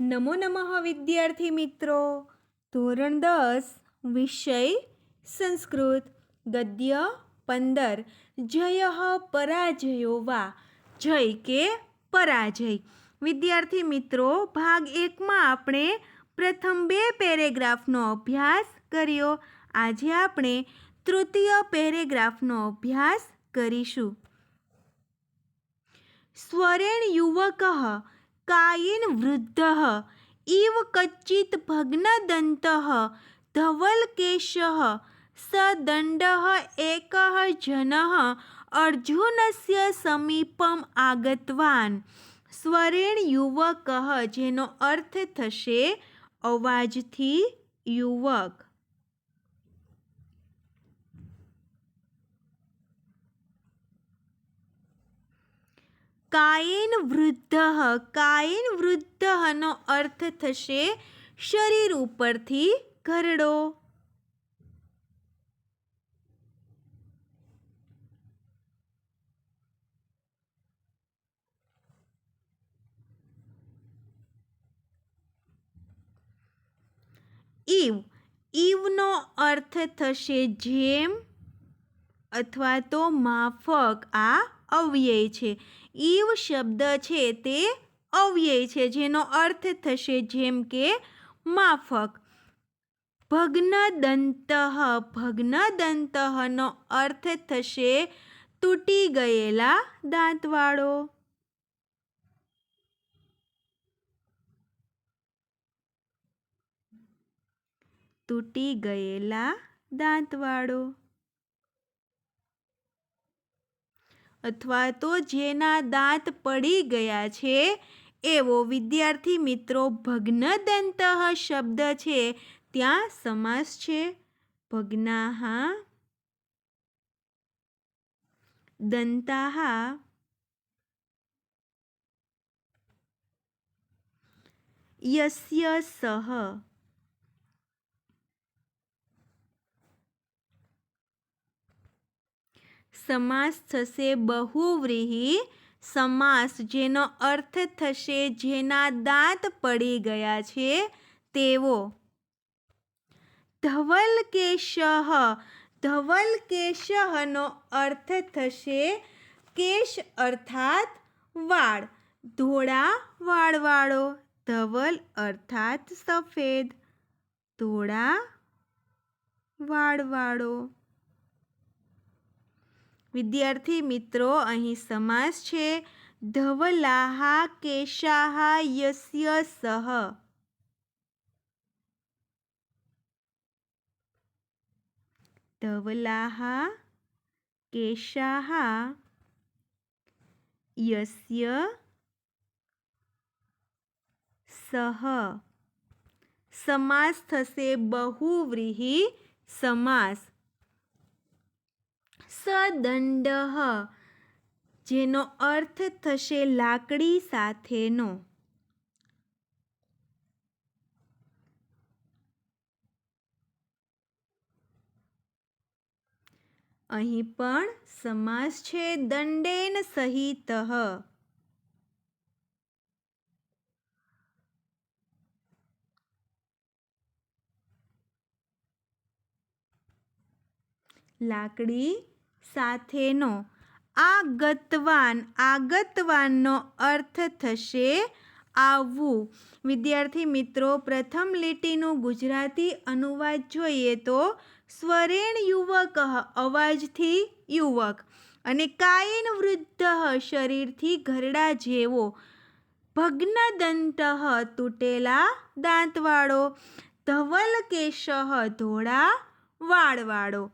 નમો નમઃ વિદ્યાર્થી મિત્રો. ધોરણ દસ, વિષય સંસ્કૃત. ગદ્ય પંદર, જય પરાજયો વા. જય કે પરાજય. વિદ્યાર્થી મિત્રો, ભાગ એકમાં આપણે પ્રથમ બે પેરેગ્રાફનો અભ્યાસ કર્યો. આજે આપણે તૃતીય પેરેગ્રાફનો અભ્યાસ કરીશું. સ્વરેણ યુવક કાયેન વૃદ્ધઃ ઇવ કચ્ચિત ભગ્નદંતઃ ધવલકેશઃ સ દંડઃ એકः જનः, અર્જુનસ્ય સમીપમ આગતવાન. સ્વરેણ યુવકઃ, જેનો અર્થ થશે અવાજથી યુવક. કાયેન વૃદ્ધ. કાયન વૃદ્ધનો અર્થ થશે શરીર ઉપરથી ઘરડો. ઈવ. ઈવનો અર્થ થશે જેમ અથવા તો માફક. આ અવ્યય છે. ઈવ શબ્દ છે તે અવ્યય છે, જેનો અર્થ થશે જેમ કે માફક. ભગ્નદંતઃ, ભગ્નદંતઃનો અર્થ થશે તૂટી ગયેલા દાંતવાળો. તૂટી ગયેલા દાંતવાળો. અથવા તો જેના દાંત પડી ગયા છે, એવો વિદ્યાર્થી મિત્રો ભગ્નદંતઃ શબ્દ છે. ત્યાં સમાસ છે. ભગ્નાહા દંતાહા યસ્ય સહ સમાસ થશે બહુવ્રીહી સમાસ, જેનો અર્થ થશે જેના દાંત પડી ગયા છે તેવો. ધવલકેશ, ધવલકેશનો અર્થ થશે કેશ અર્થાત વાળ, ધોળા વાળવાળો, ધવલ અર્થાત સફેદ, ધોળા વાળવાળો. વિદ્યાર્થી મિત્રો, અહીં સમાસ છે. ધવલાહા કેશાહા યસ્ય સહ. ધવલાહા કેશાહા યસ્ય સહ. સમાસ થશે બહુવ્રીહી સમાસ. સદંડ જેનો અર્થ થશે લાકડી સાથેનો. અહીં પણ સમાસ છે દંડેન સહિત. લાકડી સાથેનો આગતવાન, આગતવાનનો અર્થ થશે આવવું વિદ્યાર્થી મિત્રો, પ્રથમ લીટીનું ગુજરાતી અનુવાદ જોઈએ તો, સ્વરેણ યુવક, અવાજથી યુવક અને કાયન વૃદ્ધ, શરીરથી ઘરડા જેવો. ભગ્નદંત, તૂટેલા દાંતવાળો ધવલ કેશ ધોળા વાળવાળો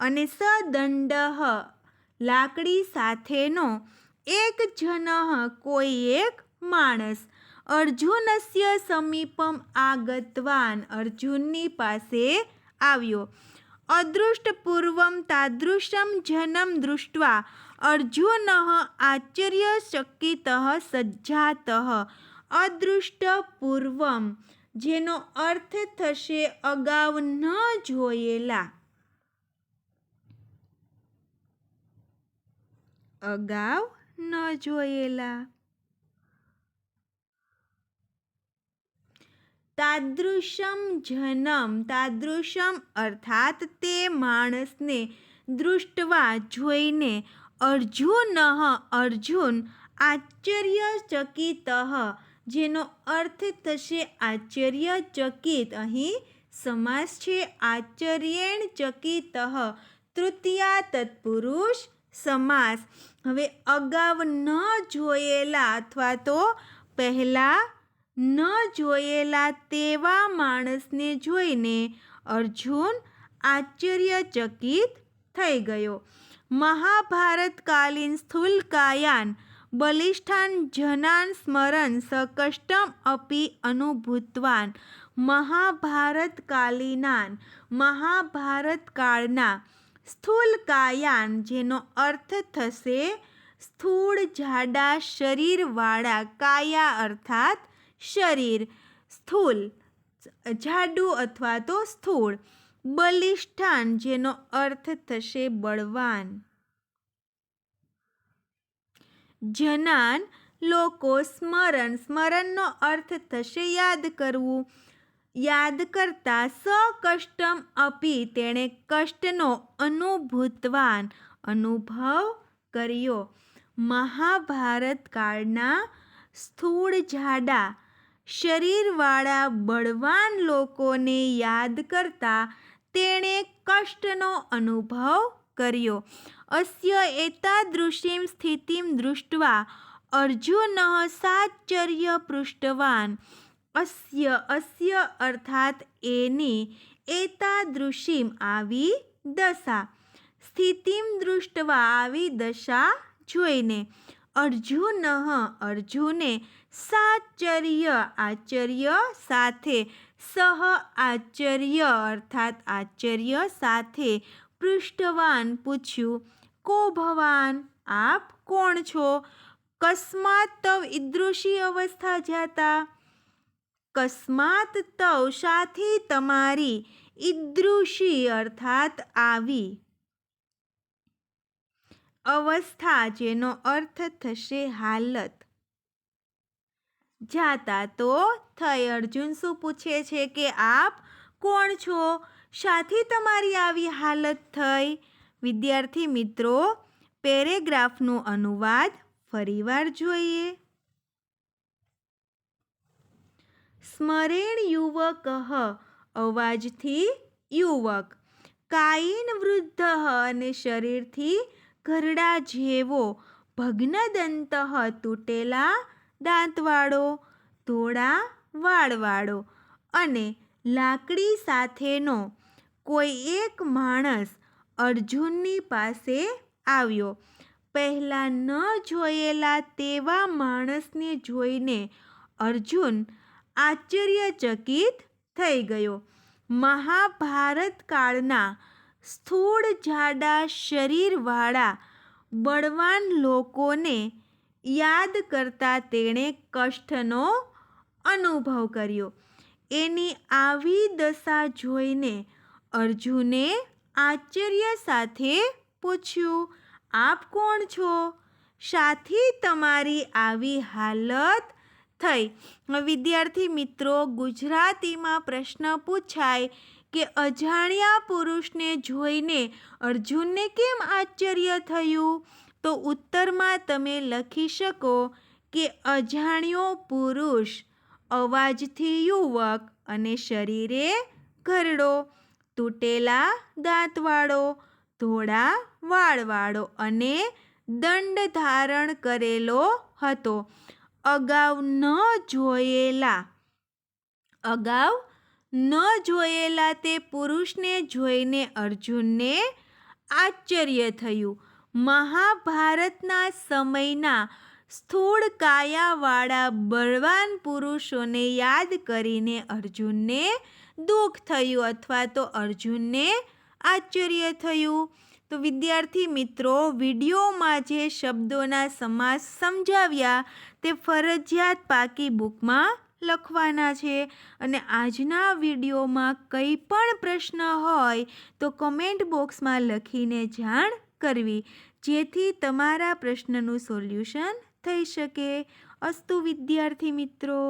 અને સદંડ લાકડી સાથેનો એક જન કોઈ એક માણસ. અર્જુનસ્ય સમીપમ આગતવાન અર્જુનની પાસે આવ્યો. અદૃષ્ટપૂર્વમ તાદૃશમ જનમ દૃષ્ટવા અર્જુન આશ્ચર્યચકિત સજ્જાત. અદૃષ્ટપૂર્વમ, જેનો અર્થ થશે અગાઉ ન જોયેલા. અગાઉ ન જોયેલા. તાદૃશમ જનમ, તાદૃશમ અર્થાત તે માણસને દૃષ્ટવા જોઈને અર્જુન અર્જુન આશ્ચર્યચકિત, જેનો અર્થ થશે આશ્ચર્યચકિત. અહીં સમાસ છે આશ્ચર્યેણ ચકિત, તૃતીયા તત્પુરુષ સમાસ. હવે અગાઉ ન જોયેલા અથવા તો પહેલાં ન જોયેલા તેવા માણસને જોઈને અર્જુન આશ્ચર્યચકિત થઈ ગયો. મહાભારતકાલીન સ્થૂલકાયાન, બલિષ્ઠાન જનાન સ્મરણ સકષ્ટમ અપી અનુભૂતવાન, મહાભારતકાલીનાન, મહાભારતકાળના સ્થૂલકાયાન, જેનો અર્થ થશે સ્થૂળ જાડા શરીરવાળા કાયા અર્થાત શરીર. સ્થૂલ, જાડું અથવા તો સ્થૂળ. બલિષ્ઠાન, જેનો અર્થ થશે બળવાન. જનાન, લોકો સ્મરણ. સ્મરણનો અર્થ થશે યાદ કરવું. યાદ કરતા સકષ્ટમ અપી તેણે કષ્ટનો અનુભૂતવાન અનુભવ કર્યો. મહાભારત કાળના સ્થૂળ જાડા શરીરવાળા બળવાન લોકોને યાદ કરતા તેણે કષ્ટનો અનુભવ કર્યો. અસ્ય એતાદૃશીમ સ્થિતિમ દૃષ્ટવા અર્જુન સાચર્ય પૃષ્ટવાન અસ્ય અસ્ય અર્થાત એની એતાદૃશીમ આવી દશા. સ્થિતિમ દૃષ્ટવા આવી દશા જોઈને અર્જુન અર્જુને સાચર્ય, આચર્ય સાથે સહ આચર્ય અર્થાત આચર્ય સાથે પૃષ્ઠવાન પૂછ્યું, કો ભવાન? આપ કોણ છો? કસ્માત તવ ઈદૃશી અવસ્થા જાતા? કસ્માત તવ સાથી તમારી ઈદૃશી અર્થાત આવી. અવસ્થા જેનો અર્થ થશે હાલત. જાતા તો થઈ અર્જુન શું પૂછે છે કે આપ કોણ છો? સાથી તમારી આવી હાલત થઈ. વિદ્યાર્થી મિત્રો, પેરેગ્રાફનું અનુવાદ ફરીવાર જોઈએ. સ્મરેણ યુવક અવાજથી યુવક. કાયન વૃદ્ધ અને શરીરથી ઘરડા જેવો. ભગ્નદંત તૂટેલા દાંતવાળો, ધોળા વાળવાળો અને લાકડી સાથેનો. કોઈ એક માણસ અર્જુનની પાસે આવ્યો. પહેલાં ન જોયેલા તેવા માણસને જોઈને અર્જુન આશ્ચર્યચકિત થઈ ગયો. મહાભારત કાળના સ્થૂળ જાડા શરીરવાળા બળવાન લોકોને યાદ કરતા તેણે કષ્ટનો અનુભવ કર્યો. એની આવી દશા જોઈને અર્જુને આશ્ચર્ય સાથે પૂછ્યું, આપ કોણ છો? સાથી તમારી આવી હાલત થઈ. વિદ્યાર્થી મિત્રો, ગુજરાતીમાં પ્રશ્ન પૂછાય કે અજાણ્યા પુરુષને જોઈને અર્જુનને કેમ આશ્ચર્ય થયું? તો ઉત્તરમાં તમે લખી શકો કે અજાણ્યો પુરુષ અવાજથી યુવક અને શરીરે ઘરડો, તૂટેલા દાંતવાળો, ધોળા વાળવાળો અને દંડ ધારણ કરેલો હતો. અગાઉ ન જોયેલા. અગાઉ ન જોયેલા તે પુરુષને જોઈને અર્જુનને આશ્ચર્ય થયું. મહાભારતના સમયના સ્થૂળ કાયાવાળા બળવાન પુરુષોને યાદ કરીને અર્જુનને દુઃખ થયું અથવા તો અર્જુનને આશ્ચર્ય થયું. તો વિદ્યાર્થી મિત્રો, વિડીયોમાં જે શબ્દોના સમાસ સમજાવ્યા તે ફરજિયાત પાકી બુકમાં લખવાના છે. અને આજના વિડીયોમાં કંઈ પણ પ્રશ્ન હોય તો કમેન્ટ બોક્સમાં લખીને જાણ કરવી, જેથી તમારા પ્રશ્નનું સોલ્યુશન થઈ શકે. અસ્તુ વિદ્યાર્થી મિત્રો.